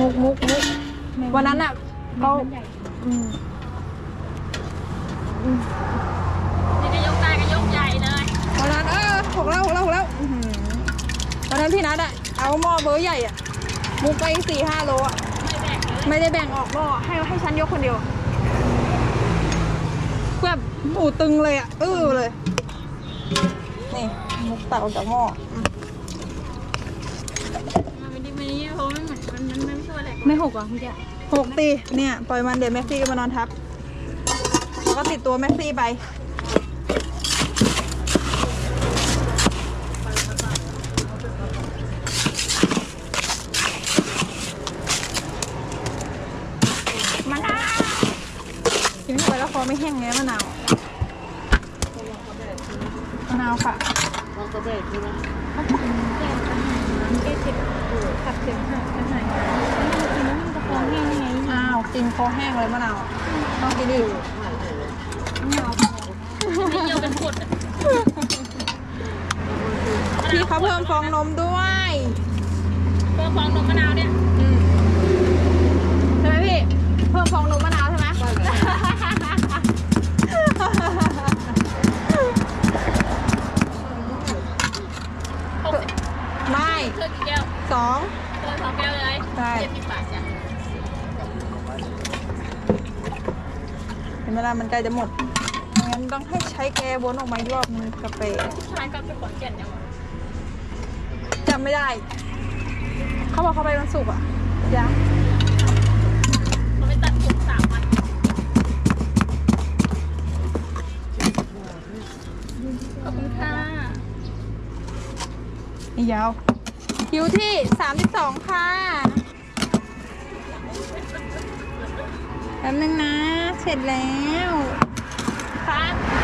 มุกมุกมุกวันนั้นอะเขาใหญ่อืมนี่ก็ยกได้ก็ยกใหญ่เลยวันนั้นเออหกแล้วหกแล้วหกแล้วอื้อหือวันนั้นพี่นัทอะเอาหม้อเบอร์ใหญ่อะมุกไปสี่ห้าโลอะไม่แบกเลยไม่ได้แบ่งออกหม้อให้ให้ฉันยกคนเดียวแบบหมูตึงเลยอะอื้อเลย นี่มุกตักออกจากหม้ออืมมันไม่ได้ไม่ได้เพราะมันเหมือนมันมัน ไม่ช่วยอะไรไม่หกเหรอะพี่แกหกตีเนี่ยปล่อยมันเดี๋ยวแม็กซี่ก็มานอนทับแล้วก็ติดตัวแม็กซี่ไป มะนาวกินเข้าไปแล้วคอไม่แห้งไงมะนาวมะนาวค่ะมันแก้เจ็บขัดเสียงหายกันหายกินแล้วมันจะคอแห้งยังไง อ้าว กินคอแห้งเลยมะนาวต้องกินอีกไม่เอาไม่เยี่ยวเป็นขวดอะพี่เขาเพิ่มฟองนมด้วยเพิ่มฟองนมมะนาวเนี่ยอืมใช่ไหมพี่เพิ่มฟองนมมะนาวใช่ไหมหกสิบไม่เครื่องกี่แก้วสองเครื่องสองแก้วเลยใช่เจ็ดสิบบาทจ้ะ ห็นไหมล่ะมันใกล้จะหมดงั้นต้องให้ใช้แกวนออกมาอีกรอบนึงกาแฟผู้ชายกลับไปขอนแก่นยังวะจำไม่ได้ เขาบอกเขาไปวันศุกร์อะยังเราไปตัดผมสามวันขอบคุณค่ะนี่ยาวคิวที่32ค่ะแป๊บนึงนะ เสร็จแล้วครับ